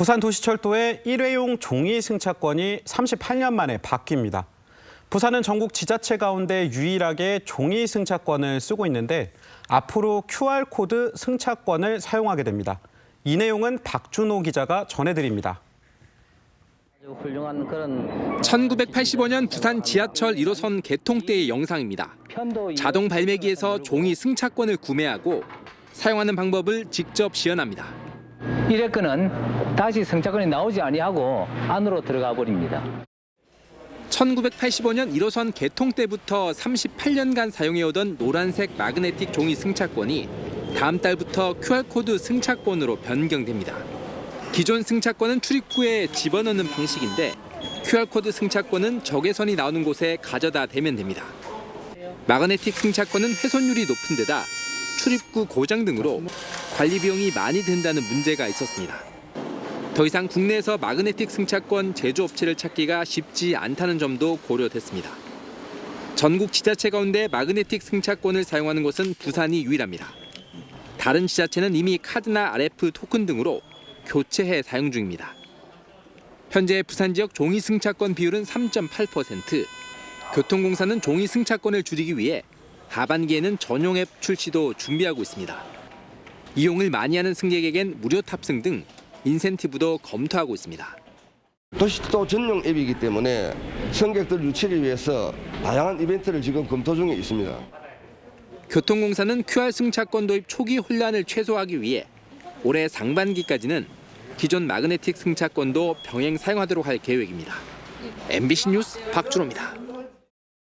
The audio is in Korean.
부산도시철도의 일회용 종이 승차권이 38년 만에 바뀝니다. 부산은 전국 지자체 가운데 유일하게 종이 승차권을 쓰고 있는데 앞으로 QR코드 승차권을 사용하게 됩니다. 이 내용은 박준호 기자가 전해드립니다. 아주 훌륭한 그런 1985년 부산 지하철 1호선 개통 때의 영상입니다. 자동 발매기에서 종이 승차권을 구매하고 사용하는 방법을 직접 시연합니다. 이래건은 다시 승차권이 나오지 아니하고 안으로 들어가 버립니다. 1985년 1호선 개통 때부터 38년간 사용해오던 노란색 마그네틱 종이 승차권이 다음 달부터 QR코드 승차권으로 변경됩니다. 기존 승차권은 출입구에 집어넣는 방식인데 QR코드 승차권은 적외선이 나오는 곳에 가져다 대면 됩니다. 마그네틱 승차권은 훼손율이 높은 데다 출입구 고장 등으로 관리 비용이 많이 든다는 문제가 있었습니다. 더 이상 국내에서 마그네틱 승차권 제조업체를 찾기가 쉽지 않다는 점도 고려됐습니다. 전국 지자체 가운데 마그네틱 승차권을 사용하는 곳은 부산이 유일합니다. 다른 지자체는 이미 카드나 RF 토큰 등으로 교체해 사용 중입니다. 현재 부산 지역 종이 승차권 비율은 3.8%. 교통공사는 종이 승차권을 줄이기 위해 하반기에는 전용 앱 출시도 준비하고 있습니다. 이용을 많이 하는 승객에겐 무료 탑승 등 인센티브도 검토하고 있습니다. 도시도 전용 앱이기 때문에 승객들 유치를 위해서 다양한 이벤트를 지금 검토 중에 있습니다. 교통공사는 QR 승차권 도입 초기 혼란을 최소화하기 위해 올해 상반기까지는 기존 마그네틱 승차권도 병행 사용하도록 할 계획입니다. MBC 뉴스 박준호입니다.